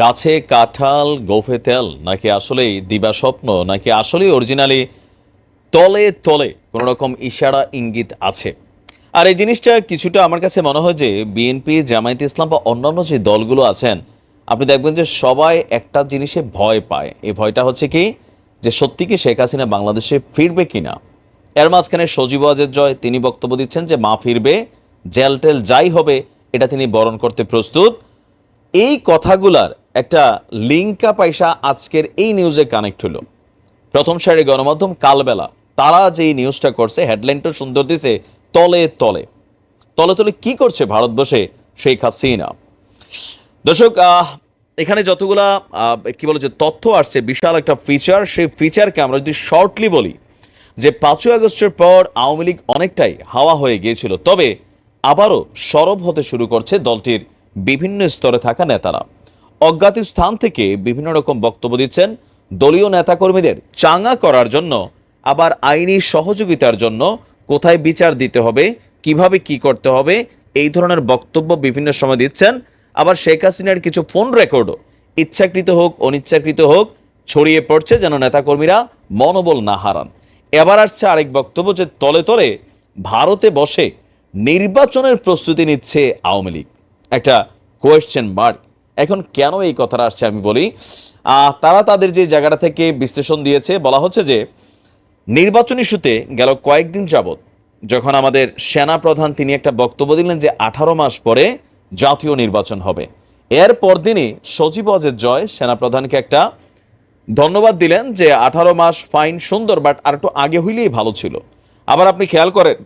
গাছে কাঁঠাল, গোফে তেল, নাকি আসলেই দিবা স্বপ্ন, নাকি আসলেই অরিজিনালি তলে তলে কোনো রকম ইশারা, ইঙ্গিত আছে? আর এই জিনিসটা কিছুটা আমার কাছে মনে হয় যে বিএনপি জামায়াত ইসলাম বা অন্যান্য যে দলগুলো আছেন, আপনি দেখবেন যে সবাই একটা জিনিসে ভয় পায়। এই ভয়টা হচ্ছে কি? যে সত্যি কি শেখ হাসিনা বাংলাদেশে ফিরবে কিনা? এর মাঝখানে সজীব আজের জয়, তিনি বক্তব্য দিচ্ছেন যে মা ফিরবে, জেল টেল যাই হবে, এটা তিনি বরণ করতে প্রস্তুত। এই কথাগুলার একটা লিঙ্কা পয়সা আজকের এই নিউজে কানেক্ট হলো। প্রথম সারি গণমাধ্যম কালবেলা, তারা যে নিউজটা করছে হেডলাইনটা সুন্দর দিছে, তলে তলে। তলে তলে কি করছে ভারতবর্ষে? শেখ হাসিনা। দর্শক এখানে যতগুলা কি বলে যে তথ্য আসছে, বিশাল একটা ফিচার সেই ফিচারকে আমরা যদি শর্টলি বলি, যে পাঁচই আগস্টের পর আওয়ামী লীগ অনেকটাই হাওয়া হয়ে গিয়েছিল, তবে আবারও সরব হতে শুরু করছে দলটির বিভিন্ন স্তরে থাকা নেতারা। অজ্ঞাত স্থান থেকে বিভিন্ন রকম বক্তব্য দিচ্ছেন দলীয় নেতাকর্মীদের চাঙা করার জন্য, আবার আইনি সহযোগিতার জন্য কোথায় বিচার দিতে হবে, কীভাবে কি করতে হবে, এই ধরনের বক্তব্য বিভিন্ন সময় দিচ্ছেন। আবার শেখ হাসিনার কিছু ফোন রেকর্ডও ইচ্ছাকৃত হোক, অনিচ্ছাকৃত হোক, ছড়িয়ে পড়ছে যেন নেতাকর্মীরা মনোবল না হারান। এবার আসছে আরেক বক্তব্য যে তলে তলে ভারতে বসে নির্বাচনের প্রস্তুতি নিচ্ছে আওয়ামী লীগ। একটা কোয়েশ্চেন মার্ক এখন কেন এই কথাটা আসছে আমি বলি? তারা তাদের যে জায়গাটা থেকে বিশ্লেষণ দিয়েছে, বলা হচ্ছে যে নির্বাচন ইস্যুতে গেল কয়েকদিন যাবৎ যখন আমাদের সেনা প্রধান তিনি একটা বক্তব্য দিলেন যে আঠারো মাস পরে জাতীয় নির্বাচন হবে। এর পরদিনই সজীব অজের জয় সেনা প্রধানকে একটা ধন্যবাদ দিলেন যে আঠারো মাস ফাইন সুন্দর, বাট আর একটু আগে হইলেই ভালো ছিল। আবার আপনি খেয়াল করেন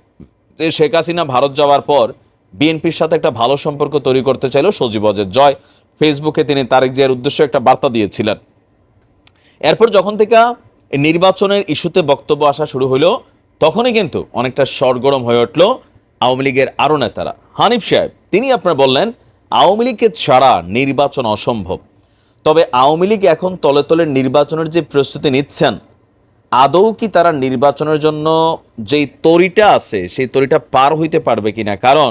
যে শেখ হাসিনা ভারত যাওয়ার পর বিএনপির সাথে একটা ভালো সম্পর্ক তৈরি করতে চাইল সজীব অজের জয়। ফেসবুকে তিনি তারেক জিয়ার উদ্দেশ্যে একটা বার্তা দিয়েছিলেন। এরপর যখন থেকে নির্বাচনের ইস্যুতে বক্তব্য আসা শুরু হলো, তখনই কিন্তু অনেকটা সরগরম হয়ে উঠল আওয়ামী লীগের আরও নেতারা। হানিফ সাহেব, তিনি আপনার বললেন, আওয়ামী লীগকে ছাড়া নির্বাচন অসম্ভব। তবে আওয়ামী লীগ এখন তলে তলে নির্বাচনের যে প্রস্তুতি নিচ্ছেন, আদৌ কি তারা নির্বাচনের জন্য যেই তরিটা আছে, সেই তরিটা পার হইতে পারবে কিনা? কারণ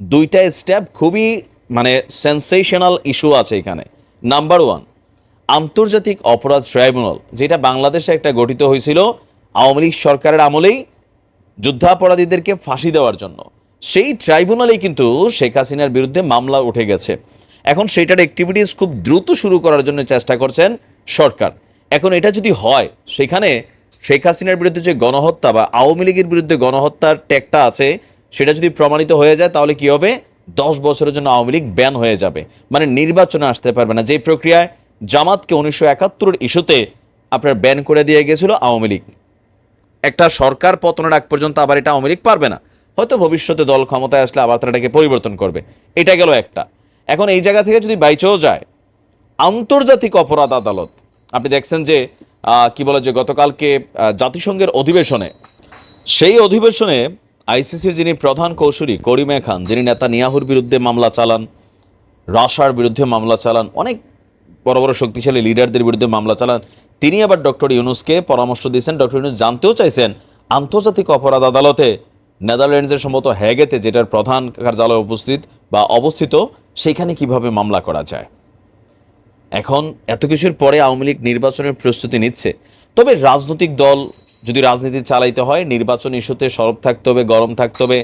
দুইটা স্টেপ খুবই মানে সেন্সেশনাল ইস্যু আছে এখানে। নাম্বার ওয়ান আন্তর্জাতিক অপরাধ ট্রাইব্যুনাল, যেটা বাংলাদেশে একটা গঠিত হয়েছিল আওয়ামী লীগ সরকারের আমলেই যুদ্ধাপরাধীদেরকে ফাঁসি দেওয়ার জন্য। সেই ট্রাইব্যুনালেই কিন্তু শেখ হাসিনার বিরুদ্ধে মামলা উঠে গেছে। এখন সেটার অ্যাক্টিভিটিস খুব দ্রুত শুরু করার জন্য চেষ্টা করছেন সরকার। এখন এটা যদি হয়, সেখানে শেখ হাসিনার বিরুদ্ধে যে গণহত্যা বা আওয়ামী লীগের বিরুদ্ধে গণহত্যার ট্যাগটা আছে, সেটা যদি প্রমাণিত হয়ে যায়, তাহলে কি হবে? দশ বছরের জন্য আওয়ামী লীগ ব্যান হয়ে যাবে। মানে নির্বাচনে আসতে পারবে না। যে প্রক্রিয়ায় জামাতকে উনিশশো একাত্তরের ইস্যুতে আপনার ব্যান করে দিয়ে গেছিল আওয়ামী লীগ। একটা সরকার পতনের আগ পর্যন্ত আবার এটা আওয়ামী লীগ পারবে না। হয়তো ভবিষ্যতে দল ক্ষমতায় আসলে আবার তারা এটাকে পরিবর্তন করবে। এটা গেল একটা। এখন এই জায়গা থেকে যদি বাইচেও যায়, আন্তর্জাতিক অপরাধ আদালত, আপনি দেখছেন যে কি বলে যে গতকালকে জাতিসংঘের অধিবেশনে, সেই অধিবেশনে আইসিসির যিনি প্রধান কৌশলী করিমে খান, যিনি নেতা নিয়াহুর বিরুদ্ধে মামলা চালান, রাশার বিরুদ্ধে মামলা চালান, অনেক বড় বড় শক্তিশালী লিডারদের বিরুদ্ধে মামলা চালান, তিনি আবার ডক্টর ইউনুসকে পরামর্শ দিয়েছেন। ডক্টর ইউনুস জানতেও চাইছেন, আন্তর্জাতিক অপরাধ আদালতে নেদারল্যান্ডসের সম্ভবত হ্যাগেতে যেটার প্রধান কার্যালয় উপস্থিত বা অবস্থিত, সেখানে কীভাবে মামলা করা যায়। এখন এত কিছুর পরে আওয়ামী লীগ নির্বাচনের প্রস্তুতি নিচ্ছে। তবে রাজনৈতিক দল যদি রাজনীতি চালাইতে হয়, নির্বাচন ইস্যুতে সরব থাকতে হবে, গরম থাকতে হবে,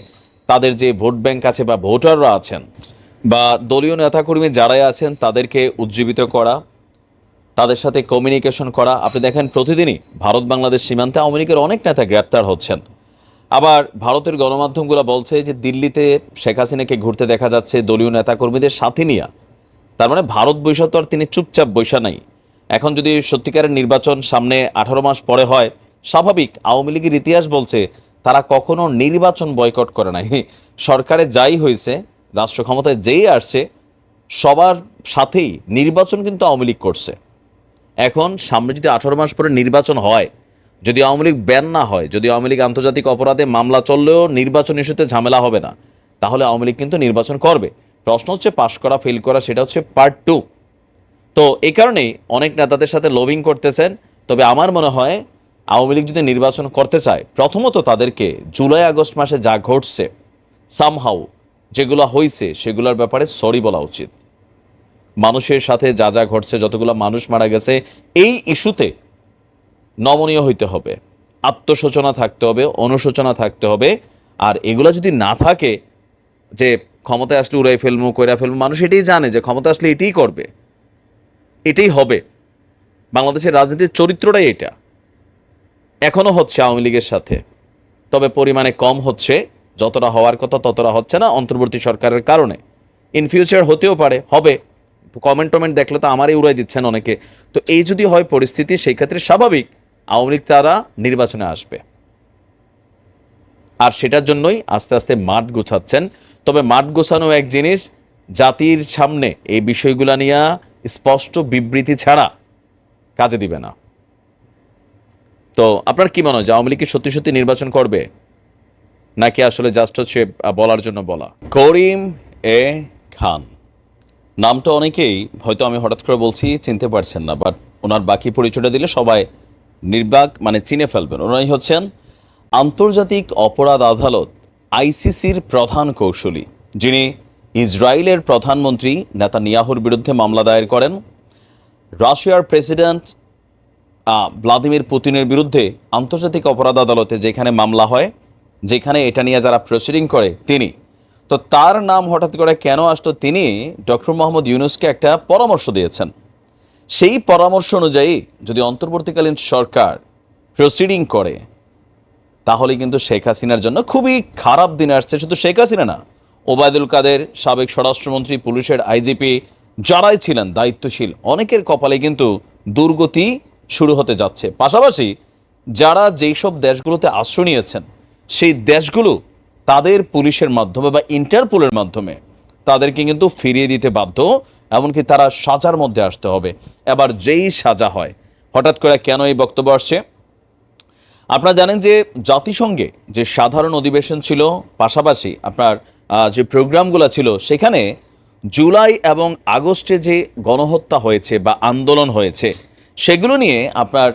তাদের যে ভোট ব্যাংক আছে বা ভোটাররা আছেন বা দলীয় নেতাকর্মী যারাই আছেন, তাদেরকে উজ্জীবিত করা, তাদের সাথে কমিউনিকেশন করা। আপনি দেখেন, প্রতিদিনই ভারত বাংলাদেশ সীমান্তে আওয়ামী লীগের অনেক নেতা গ্রেপ্তার হচ্ছেন। আবার ভারতের গণমাধ্যমগুলো বলছে যে দিল্লিতে শেখ হাসিনাকে ঘুরতে দেখা যাচ্ছে দলীয় নেতাকর্মীদের সাথে নিয়ে। তার মানে ভারত বৈশা তো আর তিনি চুপচাপ বৈশা নাই। এখন যদি সত্যিকারের নির্বাচন সামনে আঠারো মাস পরে হয় স্বাভাবিক, আওয়ামী লীগের ইতিহাস বলছে তারা কখনো নির্বাচন বয়কট করে নাই। সরকারে যাই হয়েছে রাষ্ট্র ক্ষমতায় যেই আসছে, সবার সাথেই নির্বাচন কিন্তু আওয়ামী লীগ করছে। এখন সামনে যদি আঠারো মাস পরে নির্বাচন হয়, যদি আওয়ামী লীগ ব্যান না হয়, যদি আওয়ামী লীগ আন্তর্জাতিক অপরাধে মামলা চললেও নির্বাচন ইস্যুতে ঝামেলা হবে না, তাহলে আওয়ামী লীগ কিন্তু নির্বাচন করবে। প্রশ্ন হচ্ছে পাশ করা, ফেল করা, সেটা হচ্ছে পার্ট টু তো এই কারণেই অনেক নেতাদের সাথে লবিং করতেছেন, তবে আমার মনে হয় আওয়ামী লীগ যদি নির্বাচন করতে চায়, প্রথমত তাদেরকে জুলাই আগস্ট মাসে যা ঘটছে সামহাউ যেগুলো হয়েছে সেগুলোর ব্যাপারে সরি বলা উচিত। মানুষের সাথে যা যা ঘটছে, যতগুলো মানুষ মারা গেছে, এই ইস্যুতে নমনীয় হইতে হবে। আত্মশোচনা থাকতে হবে, অনুশোচনা থাকতে হবে। আর এগুলো যদি না থাকে, যে ক্ষমতায় আসলে উড়াই ফেলব কইরা ফেলব মানুষ এটাই জানে যে ক্ষমতা আসলে এটাই করবে। এটাই হবে। বাংলাদেশের রাজনীতির চরিত্রটাই এটা। এখনও হচ্ছে আওয়ামী লীগের সাথে। তবে পরিমাণে কম হচ্ছে, যতটা হওয়ার কথা ততটা হচ্ছে না অন্তর্বর্তী সরকারের কারণে। ইন ফিউচার হতেও পারে, হবে। কমেন্ট টমেন্ট দেখলে তো আমারই উড়াই দিচ্ছেন অনেকে। তো এই যদি হয় পরিস্থিতি, সেই ক্ষেত্রে স্বাভাবিক আওয়ামী লীগ তারা নির্বাচনে আসবে। আর সেটার জন্যই আস্তে আস্তে মাঠ গোছাচ্ছেন। তবে মাঠ গোছানো এক জিনিস, জাতির সামনে এই বিষয়গুলা নিয়ে স্পষ্ট বিবৃতি ছাড়া কাজে দিবে না। তো আপনার কি মনে হয় আওয়ামী লীগ সত্যি সত্যি নির্বাচন করবে? নাকি আসলে জাস্ট হচ্ছে বলার জন্য বলা? করিম এ খান। নামটা অনেকেই হয়তো আমি হঠাৎ করে বলছি, চিনতে পারছেন না বাট ওনার বাকি পরিচয়টা দিলে সবাই নির্বাক মানে চিনে ফেলবেন। ওনাই হচ্ছেন আন্তর্জাতিক অপরাধ আদালত আইসিসির প্রধান কৌশলী, যিনি ইসরায়েলের প্রধানমন্ত্রী নেতানিয়াহুর বিরুদ্ধে মামলা দায়ের করেন। রাশিয়ার প্রেসিডেন্ট ভ্লাদিমির পুতিনের বিরুদ্ধে আন্তর্জাতিক অপরাধ আদালতে যেখানে মামলা হয়, যেখানে এটা নিয়ে যারা প্রসিডিং করে, তিনি। তো তার নাম হঠাৎ করে কেন আসলো তিনি, ডক্টর মোহাম্মদ ইউনুসকে একটা পরামর্শ দিয়েছেন। সেই পরামর্শ অনুযায়ী যদি অন্তর্বর্তীকালীন সরকার প্রসিডিং করে, তাহলে কিন্তু শেখ হাসিনার জন্য খুবই খারাপ দিন আসছে। শুধু শেখ হাসিনা না, ওবায়দুল কাদের, সাবেক স্বরাষ্ট্রমন্ত্রী, পুলিশের আইজিপি যারাই ছিলেন, দায়িত্বশীল, অনেকের কপালে কিন্তু দুর্গতি শুরু হতে যাচ্ছে। পাশাপাশি যারা যেই সব দেশগুলোতে আশ্রয় নিয়েছেন, সেই দেশগুলো তাদের পুলিশের মাধ্যমে বা ইন্টারপোলের মাধ্যমে তাদেরকে কিন্তু ফিরিয়ে দিতে বাধ্য, এমনকি তারা সাজার মধ্যে আসতে হবে। এবার যেই সাজা হয়, হঠাৎ করে কেন এই বক্তব্য আসছে? আপনারা জানেন যে জাতিসংঘে যে সাধারণ অধিবেশন ছিল, পাশাপাশি আপনার যে প্রোগ্রামগুলো ছিল, সেখানে জুলাই এবং আগস্টে যে গণহত্যা হয়েছে বা আন্দোলন হয়েছে সেগুলো নিয়ে আপনার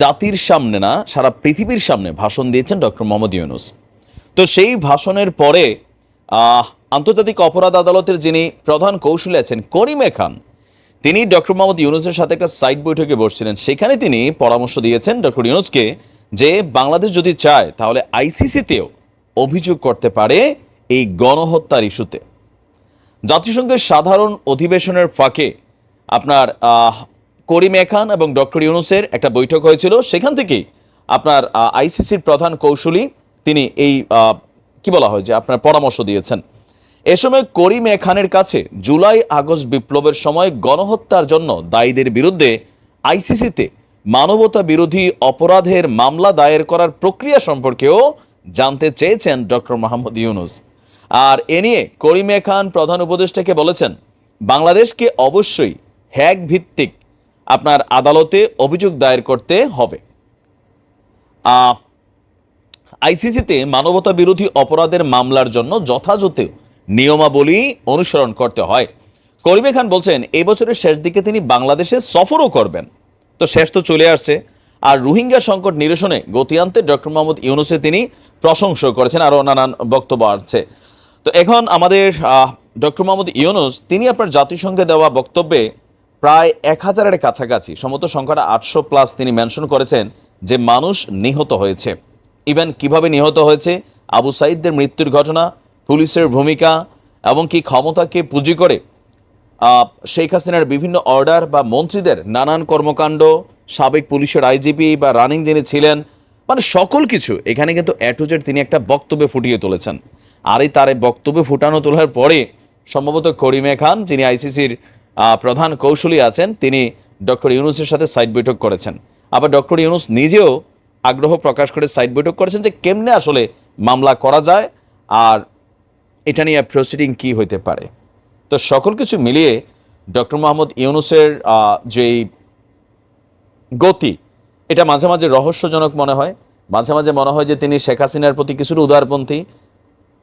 জাতির সামনে না, সারা পৃথিবীর সামনে ভাষণ দিয়েছেন ডক্টর মোহাম্মদ ইউনুস। তো সেই ভাষণের পরে আন্তর্জাতিক অপরাধ আদালতের যিনি প্রধান কৌশলী আছেন করিমে খান, তিনি ডক্টর মোহাম্মদ ইউনুসের সাথে একটা সাইড বৈঠকে বসছিলেন। সেখানে তিনি পরামর্শ দিয়েছেন ডক্টর ইউনুসকে যে বাংলাদেশ যদি চায়, তাহলে আইসিসিতেও অভিযোগ করতে পারে এই গণহত্যার ইস্যুতে। জাতিসংঘের সাধারণ অধিবেশনের ফাঁকে আপনার করিম এখান এবং ডক্টর ইউনুসের একটা বৈঠক হয়েছিল। সেখান থেকেই আপনার আইসিসির প্রধান কৌশলী তিনি এই কি বলা হয় যে আপনার পরামর্শ দিয়েছেন। এ সময় করিম খানের কাছে জুলাই আগস্ট বিপ্লবের সময় গণহত্যার জন্য দায়ীদের বিরুদ্ধে আইসিসিতে মানবতা বিরোধী অপরাধের মামলা দায়ের করার প্রক্রিয়া সম্পর্কেও জানতে চেয়েছেন ডক্টর মাহমুদ ইউনুস। আর এ নিয়ে করিম খান প্রধান উপদেষ্টাকে বলেছেন, বাংলাদেশকে অবশ্যই হ্যাক ভিত্তিক আপনার আদালতে অভিযোগ দায়ের করতে হবে। আইসিসিতে মানবতা বিরোধী অপরাধের মামলার জন্য যথাযথ নিয়মাবলী অনুসরণ করতে হয়। করিমে খান বলছেন, এই বছরের শেষ দিকে তিনি বাংলাদেশে সফরও করবেন। তো শেষ তো চলে আসছে। আর রোহিঙ্গা সংকট নিরসনে গতি আনতে ডক্টর মোহাম্মদ ইউনুসে তিনি প্রশংসা করেছেন, আরও নানান বক্তব্য আসছে তো এখন আমাদের ডক্টর মোহাম্মদ ইউনুস, তিনি আপনার জাতিসংঘে দেওয়া বক্তব্যে প্রায় এক হাজারের কাছাকাছি। সমত সংখ্যাটা আটশো প্লাস তিনি মেনশন করেছেন যে মানুষ নিহত হয়েছে। ইভেন কীভাবে নিহত হয়েছে, আবু সাইদদের মৃত্যুর ঘটনা, পুলিশের ভূমিকা এবং কি ক্ষমতাকে পুঁজি করে শেখ হাসিনার বিভিন্ন অর্ডার বা মন্ত্রীদের নানান কর্মকাণ্ড, সাবেক পুলিশের আইজিপি বা রানিং যিনি ছিলেন মানে সকল কিছু এখানে কিন্তু অ্যাটুজের তিনি একটা বক্তব্যে ফুটিয়ে তুলেছেন। আর এই তার এই বক্তব্যে ফুটানো তোলার পরে সম্ভবত করিমে খান, যিনি আইসিসির প্রধান কৌশলী আছেন। তিনি ডক্টর ইউনুসের সাথে সাইড বৈঠক করেছেন। আবার ডক্টর ইউনুস নিজেও আগ্রহ প্রকাশ করে সাইড বৈঠক করেছেন যে কেমনে আসলে মামলা করা যায় আর এটা নিয়ে প্রসিডিং কি হইতে পারে। তো সকল কিছু মিলিয়ে ডক্টর মোহাম্মদ ইউনুসের যেই গতি, এটা মাঝে মাঝে রহস্যজনক মনে হয়। মাঝে মাঝে মনে হয় যে তিনি শেখ হাসিনার প্রতি কিছুটা উদারপন্থী,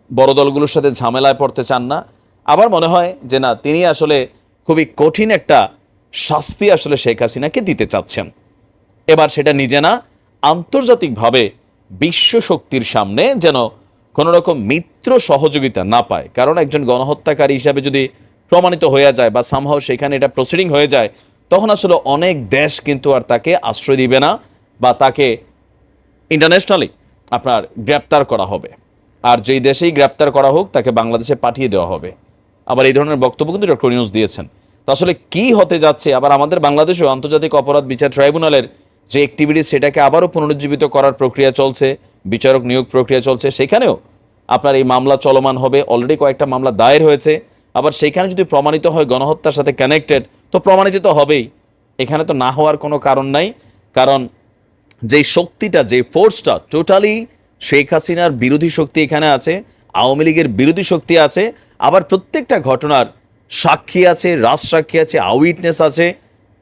বড় দলগুলোর সাথে ঝামেলায় পড়তে চান না। আবার মনে হয় যে না, তিনি আসলে খুবই কঠিন একটা শাস্তি আসলে শেখ হাসিনাকে দিতে চাচ্ছেন। এবার সেটা নিজে না, আন্তর্জাতিকভাবে বিশ্ব শক্তির সামনে যেন কোনো রকম মিত্র সহযোগিতা না পায়। কারণ একজন গণহত্যাকারী হিসাবে যদি প্রমাণিত হয়ে যায় বা সামহাও সেখানে এটা প্রসিডিং হয়ে যায়, তখন আসলে অনেক দেশ কিন্তু আর তাকে আশ্রয় দিবে না বা তাকে ইন্টারন্যাশনালি আপনার গ্রেপ্তার করা হবে। আর যেই দেশেই গ্রেপ্তার করা হোক, তাকে বাংলাদেশে পাঠিয়ে দেওয়া হবে। আবার এই ধরনের বক্তব্য কিন্তু ডক্টর নিউজ দিয়েছেন। তো আসলে কি হতে যাচ্ছে? আবার আমাদের বাংলাদেশেও আন্তর্জাতিক অপরাধ বিচার ট্রাইব্যুনালের যে অ্যাক্টিভিটি সেটাকে আবারও পুনরুজ্জীবিত করার প্রক্রিয়া চলছে, বিচারক নিয়োগ প্রক্রিয়া চলছে। সেখানেও আপনার এই মামলা চলমান হবে। অলরেডি কয়েকটা মামলা দায়ের হয়েছে। আবার সেখানে যদি প্রমাণিত হয় গণহত্যার সাথে কানেক্টেড তো প্রমাণিত তো হবেই। এখানে তো না হওয়ার কোনো কারণ নাই। কারণ যেই শক্তিটা যে ফোর্সটা টোটালি শেখ হাসিনার বিরোধী শক্তি এখানে আছে, আওয়ামী লীগের বিরোধী শক্তি আছে আবার প্রত্যেকটা ঘটনার সাক্ষী আছে, রাজ সাক্ষী আছে আউইটনেস আছে।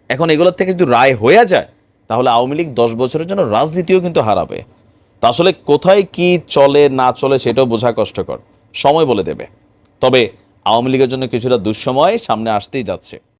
এখন এগুলোর থেকে যদি রায় হয়ে যায়, তাহলে আওয়ামী লীগ দশ বছরের জন্য রাজনীতিও কিন্তু হারাবে। তা আসলে কোথায় কি চলে, না চলে সেটাও বোঝা কষ্টকর। সময় বলে দেবে। তবে আওয়ামী লীগের জন্য কিছুটা দুঃসময় সামনে আসতেই যাচ্ছে।